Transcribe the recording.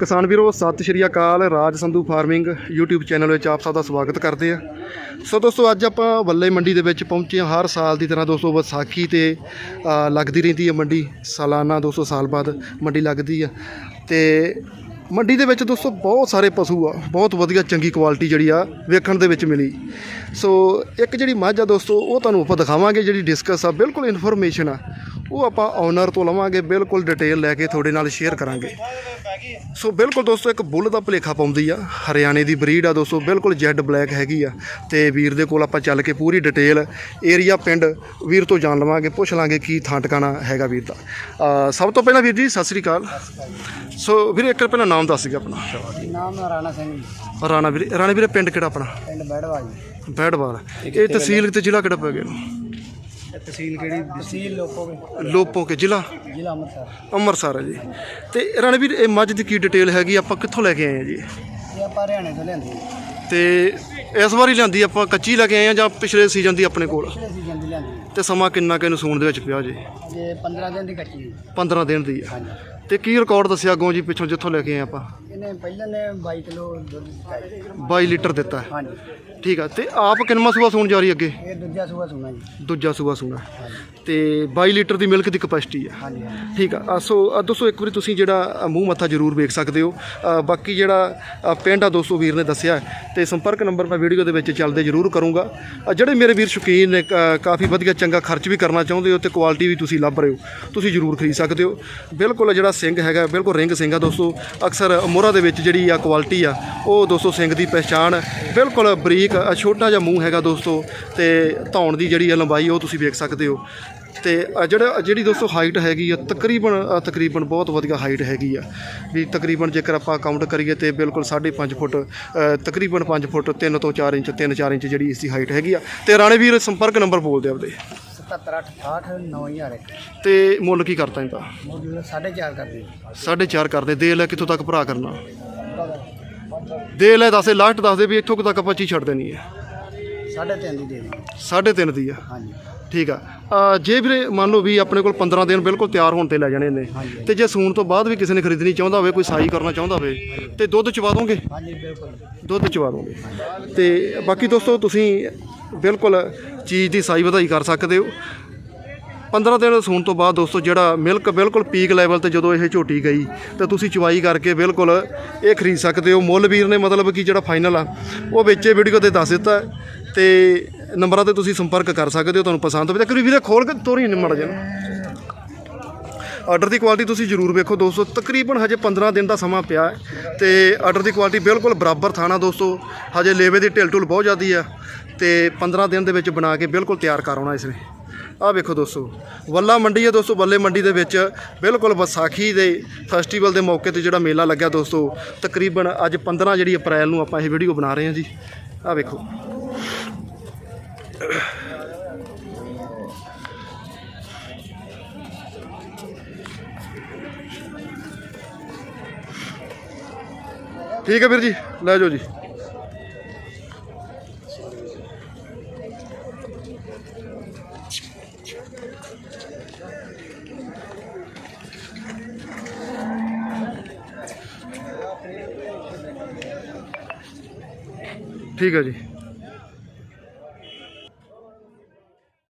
ਕਿਸਾਨ ਵੀਰੋ, ਸਤਿ ਸ਼੍ਰੀ ਅਕਾਲ। Raj Sandhu farming YouTube channel ਵਿੱਚ ਆਪ ਸਭ ਦਾ ਸਵਾਗਤ ਕਰਦੇ ਆ। ਸੋ ਦੋਸਤੋ, ਅੱਜ ਆਪਾਂ ਵੱਲੇ ਮੰਡੀ ਦੇ ਵਿੱਚ ਪਹੁੰਚੇ ਹਾਂ। ਹਰ ਸਾਲ ਦੀ ਤਰ੍ਹਾਂ ਦੋਸਤੋ, ਵਿਸਾਖੀ ਤੇ ਲੱਗਦੀ ਰਹਿੰਦੀ ਹੈ ਮੰਡੀ। ਸਾਲਾਨਾ 200 ਸਾਲ ਬਾਅਦ ਮੰਡੀ ਲੱਗਦੀ ਆ। ਤੇ ਮੰਡੀ ਦੇ ਵਿੱਚ ਦੋਸਤੋ, ਬਹੁਤ ਸਾਰੇ ਪਸ਼ੂ ਆ। ਬਹੁਤ ਵਧੀਆ, ਚੰਗੀ ਕੁਆਲਿਟੀ ਜਿਹੜੀ ਆ, ਵੇਖਣ ਦੇ ਵਿੱਚ ਮਿਲੀ। ਸੋ ਇੱਕ ਜਿਹੜੀ ਮੱਝ ਆ ਦੋਸਤੋ, ਉਹ ਤੁਹਾਨੂੰ ਆਪਾਂ ਦਿਖਾਵਾਂਗੇ। ਜਿਹੜੀ ਡਿਸਕਸ ਆ, ਬਿਲਕੁਲ ਇਨਫੋਰਮੇਸ਼ਨ ਆ, ਉਹ ਆਪਾਂ ਓਨਰ ਤੋਂ ਲਵਾਂਗੇ। ਬਿਲਕੁਲ ਡਿਟੇਲ ਲੈ ਕੇ ਤੁਹਾਡੇ ਨਾਲ ਸ਼ੇਅਰ ਕਰਾਂਗੇ। ਸੋ ਬਿਲਕੁਲ ਦੋਸਤੋ ਇੱਕ ਬੁੱਲ ਦਾ ਭਲੇਖਾ ਪਾਉਂਦੀ ਆ। ਹਰਿਆਣੇ ਦੀ ਬਰੀਡ ਆ ਦੋਸਤੋ ਬਿਲਕੁਲ ਜੈਡ ਬਲੈਕ ਹੈਗੀ ਆ। ਤੇ ਵੀਰ ਦੇ ਕੋਲ ਆਪਾਂ ਚੱਲ ਕੇ ਪੂਰੀ ਡਿਟੇਲ ਏਰੀਆ ਪਿੰਡ ਵੀਰ ਤੋਂ ਜਾਣ ਲਵਾਂਗੇ ਪੁੱਛ ਲਾਂਗੇ ਕੀ ਥਾਂ ਟਿਕਾਣਾ ਹੈਗਾ ਵੀਰ ਦਾ। ਸਭ ਤੋਂ ਪਹਿਲਾਂ ਵੀਰ ਜੀ ਸਤਿ ਸ੍ਰੀ ਅਕਾਲ। ਸੋ ਵੀਰੇ ਇੱਕ ਪਹਿਲਾਂ ਨਾਮ ਦੱਸ ਗਿਆ ਆਪਣਾ। ਨਾਮ ਰਾਣਾ ਸਿੰਘ ਜੀ। ਰਾਣਾ ਵੀਰੇ ਰਾਣਾ ਵੀਰੇ ਪਿੰਡ ਕਿਹੜਾ ਆਪਣਾ? ਪਿੰਡ ਬੈੜਵਾ ਜੀ। ਬੈੜਵਾਲ। ਇਹ ਤਹਿਸੀਲ ਤੇ ਜ਼ਿਲ੍ਹਾ ਕਿਹੜਾ ਪੈ ਗਿਆ? ਤਹਿਸੀਲ ਕਿਹੜੀ? ਤਹਿਸੀਲ ਲੋਕੋਗੇ ਲੋਪੋ ਕੇ ਜ਼ਿਲ੍ਹਾ? ਜ਼ਿਲ੍ਹਾ ਅੰਮ੍ਰਿਤਸਰ। ਅੰਮ੍ਰਿਤਸਰ ਹੈ ਜੀ। ਤੇ ਰਾਣਾ ਵੀਰ ਇਹ ਮੱਝ ਦੀ ਕੀ ਡਿਟੇਲ ਹੈਗੀ? ਆਪਾਂ ਕਿੱਥੋਂ ਲੈ ਕੇ ਆਏ ਆ ਜੀ? ਇਹ ਆਪਾਂ ਹਰਿਆਣੇ ਤੋਂ ਲਿਆਂਦੀ ਜੀ। ਤੇ ਇਸ ਵਾਰੀ ਲਿਆਂਦੀ ਆਪਾਂ ਕੱਚੀ ਲੈ ਕੇ ਆਏ ਆ ਜਾਂ ਪਿਛਲੇ ਸੀਜ਼ਨ ਦੀ ਆਪਣੇ ਕੋਲ? ਪਿਛਲੇ ਸੀਜ਼ਨ ਦੀ ਲਿਆਂਦੀ ਤੇ ਸਮਾਂ ਕਿੰਨਾ ਕਿ ਸੂਣ ਦੇ ਵਿੱਚ ਪਿਆ ਜੀ? ਜੇ 15 ਦਿਨ ਦੀ ਕੱਚੀ ਜੀ। 15 ਦਿਨ ਦੀ ਆ ਹਾਂਜੀ। ਤੇ ਕੀ ਰਿਕਾਰਡ ਦੱਸਿਆ ਅੱਗੋਂ ਜੀ ਪਿੱਛੋਂ ਜਿੱਥੋਂ ਲੈ ਕੇ ਆਏ ਆਪਾਂ? ਪਹਿਲਾਂ ਨੇ 22 ਕਿਲੋ ਦੁੱਧ ਦਿੱਤਾ ਜੀ। 22 ਲੀਟਰ ਦਿੱਤਾ। ਹੈ। ਹਾਂਜੀ। ਠੀਕ ਆ ਤੇ ਆਪ ਕਿੰਨਾ ਸੂਆ ਸੂਣ ਜਾ ਰਹੀ ਅੱਗੇ? ਇਹ ਦੂਜਾ ਸੂਆ ਸੁਣਾ ਜੀ। ਦੂਜਾ ਸੂਆ ਸੂਣਾ। ਤੇ 22 ਲੀਟਰ ਦੀ ਮਿਲਕ ਦੀ ਕਪੈਸਿਟੀ ਹਾਂਜੀ ਹਾਂਜੀ। ਠੀਕ ਆ ਆ ਸੋ ਆ ਦੋਸਤੋ ਇੱਕ ਵਾਰੀ ਤੁਸੀਂ ਜਿਹੜਾ ਅ, ਮੂੰਹ ਮੱਥਾ ਜ਼ਰੂਰ ਵੇਖ ਸਕਦੇ ਹੋ। ਅ, ਬਾਕੀ ਜਿਹੜਾ ਅ, ਪਿੰਡ ਆ ਦੋਸਤੋ ਵੀਰ ਨੇ ਦੱਸਿਆ ਹੈ ਤੇ ਸੰਪਰਕ ਨੰਬਰ ਮੈਂ ਵੀਡੀਓ ਦੇ ਵਿੱਚ ਚੱਲਦੇ ਜ਼ਰੂਰ ਕਰੂੰਗਾ। ਅ, ਜਿਹੜੇ ਮੇਰੇ ਵੀਰ ਸ਼ੌਕੀਨ ਨੇ ਕ- ਕਾਫੀ ਵਧੀਆ ਚੰਗਾ ਖਰਚ ਵੀ ਕਰਨਾ ਚਾਹੁੰਦੇ ਹੋ ਤੇ ਕੁਆਲਿਟੀ ਵੀ ਤੁਸੀਂ ਲੱਭ ਰਹੇ ਹੋ ਤੁਸੀਂ ਜ਼ਰੂਰ ਖਰੀਦ ਸਕਦੇ ਹੋ। ਬਿਲਕੁਲ ਜਿਹੜਾ ਸਿੰਘ ਹੈਗਾ ਬਿਲਕੁਲ ਰਿੰਗ ਸਿੰਘ ਆ ਦੋਸਤੋ ਅਕਸਰ ਮੋਹਰਾ ਦੇ ਵਿੱਚ ਜਿਹੜੀ ਆ ਕੁਆਲਿਟੀ ਆ, ਉਹ ਦੋਸਤੋ ਸਿੰਘ ਦੀ ਪਹਿਚਾਣ ਬਿਲਕੁਲ ਬਰੀਕ ਛੋਟਾ ਜਿਹਾ ਮੂੰਹ ਹੈਗਾ ਦੋਸਤੋ, ਤੇ ਧੌਣ ਦੀ ਜਿਹੜੀ ਆ ਲੰਬਾਈ ਉਹ ਤੁਸੀਂ ਵੇਖ ਸਕਦੇ ਹੋ। ਤੇ ਜਿਹੜਾ ਜਿਹੜੀ ਦੋਸਤੋ ਹਾਈਟ ਹੈਗੀ ਆ, ਤਕਰੀਬਨ ਤਕਰੀਬਨ ਬਹੁਤ ਵਧੀਆ ਹਾਈਟ ਹੈਗੀ ਆ। ਵੀ ਤਕਰੀਬਨ ਜੇਕਰ ਆਪਾਂ ਕਾਊਂਟ ਕਰੀਏ ਤੇ ਬਿਲਕੁਲ 5.5 ਫੁੱਟ ਤਕਰੀਬਨ 5 ਫੁੱਟ 3 ਤੋਂ 4 ਇੰਚ 3-4 ਇੰਚ ਜਿਹੜੀ ਇਸ ਦੀ ਹਾਈਟ ਹੈਗੀ ਆ। ਤੇ ਰਾਣੇ ਵੀਰ ਸੰਪਰਕ ਨੰਬਰ ਬੋਲਦੇ ਆਪਦੇ। 77 9000 ਤੇ ਮੁੱਲ ਕੀ ਕਰਤਾ ਇਹਦਾ? ਮੋਡਲ 4.5 ਕਰਦੇ ਜੀ। 4.5 ਕਰਦੇ ਦੇ ਲੈ ਕਿੱਥੋਂ ਤੱਕ ਭਰਾ ਕਰਨਾ? ਦੇ ਲੈ ਦੱਸੇ ਲਾਸਟ ਦੱਸ ਦੇ ਵੀ ਇੱਥੋਂ ਤੱਕ ਆਪਾਂ ਚੀ ਛੱਡ ਦੇਣੀ ਹੈ। ਸਾਢੇ ਤਿੰਨ ਦੀ ਦੇ ਦਿਓ। 3.5 ਦੀ ਆ? ਹਾਂਜੀ। ਠੀਕ ਆ। ਜੇ ਵੀਰੇ ਮੰਨ ਲਓ ਵੀ ਆਪਣੇ ਕੋਲ 15 ਦਿਨ ਬਿਲਕੁਲ ਤਿਆਰ ਹੋਣ ਤੇ ਲੈ ਜਾਣੇ ਨੇ। ਤੇ ਜੇ ਸੂਣ ਤੋਂ ਬਾਅਦ ਵੀ ਕਿਸੇ ਨੇ ਖਰੀਦਣੀ ਚਾਹੁੰਦਾ ਹੋਵੇ ਕੋਈ ਸਾਈ ਕਰਨਾ ਚਾਹੁੰਦਾ ਹੋਵੇ ਤੇ ਦੁੱਧ ਚਵਾ ਦੋਗੇ? ਹਾਂਜੀ ਬਿਲਕੁਲ। ਦੁੱਧ ਚਵਾ ਦੋਗੇ। ਤੇ ਬਾਕੀ ਦੋਸਤੋ ਤੁਸੀਂ ਬਿਲਕੁਲ ਚੀਜ਼ ਦੀ ਸਾਈ ਵਧਾਈ ਕਰ ਸਕਦੇ ਹੋ। 15 ਦਿਨ ਸੂਣ ਤੋਂ ਬਾਅਦ ਦੋਸਤੋ ਜਿਹੜਾ ਮਿਲਕ ਬਿਲਕੁਲ ਪੀਕ ਲੈਵਲ ਤੇ ਜਦੋਂ ਇਹ ਝੋਟੀ ਗਈ, ਤਾਂ ਤੁਸੀਂ ਚਵਾਈ ਕਰਕੇ ਬਿਲਕੁਲ ਇਹ ਖਰੀਦ ਸਕਦੇ ਹੋ। ਮੁੱਲ ਵੀਰ ਨੇ ਮਤਲਬ ਕਿ ਜਿਹੜਾ ਫਾਈਨਲ ਆ, ਉਹ ਵਿੱਚੇ ਵੀਡੀਓ ਤੇ ਦੱਸ ਦਿੱਤਾ ਹੈ ਤੇ ਨੰਬਰਾਂ ਤੇ ਤੁਸੀਂ ਸੰਪਰਕ ਕਰ ਸਕਦੇ ਹੋ, ਤੁਹਾਨੂੰ ਪਸੰਦ ਹੋਵੇ ਤਾਂ ਕਰੀ ਵੀਰੇ ਖੋਲ ਕੇ ਤੋਰੀ ਨਹੀਂ ਮੜ ਜਾਣਾ ਆਰਡਰ ਦੀ ਕੁਆਲਿਟੀ ਤੁਸੀਂ ਜ਼ਰੂਰ ਵੇਖੋ ਦੋਸਤੋ, ਤਕਰੀਬਨ ਹਜੇ 15 ਦਿਨ ਦਾ ਸਮਾਂ ਪਿਆ ਹੈ ਤੇ ਆਰਡਰ ਦੀ ਕੁਆਲਿਟੀ ਬਿਲਕੁਲ ਬਰਾਬਰ ਥਾਣਾ ਦੋਸਤੋ। ਹਜੇ ਲੇਵੇ ਦੀ ਢਿਲ ਢੁਲ ਬਹੁਤ ਜ਼ਿਆਦੀ ਆ। ਤੇ 15 ਦਿਨ ਦੇ ਵਿੱਚ ਬਣਾ ਕੇ ਬਿਲਕੁਲ ਤਿਆਰ ਕਰ ਆਉਣਾ ਇਸ ਨੇ ਆਹ ਵੇਖੋ ਦੋਸਤੋ, ਵੱਲਾ ਮੰਡੀ ਹੈ ਦੋਸਤੋ ਬੱਲੇ ਮੰਡੀ ਦੇ ਵਿੱਚ ਬਿਲਕੁਲ ਵਿਸਾਖੀ ਦੇ ਫੈਸਟੀਵਲ ਦੇ ਮੌਕੇ ਤੇ ਜਿਹੜਾ ਮੇਲਾ ਲੱਗਿਆ ਦੋਸਤੋ, ਤਕਰੀਬਨ ਅੱਜ 15 ਜਿਹੜੀ ਅਪ੍ਰੈਲ ਨੂੰ ਆਪਾਂ ਇਹ ਵੀਡੀਓ ਬਣਾ ਰਹੇ ਹਾਂ ਜੀ। ਆਹ ਵੇਖੋ। ਠੀਕ ਹੈ ਵੀਰ ਜੀ, ਲੈ ਜਾਓ ਜੀ। ਠੀਕ ਹੈ ਜੀ।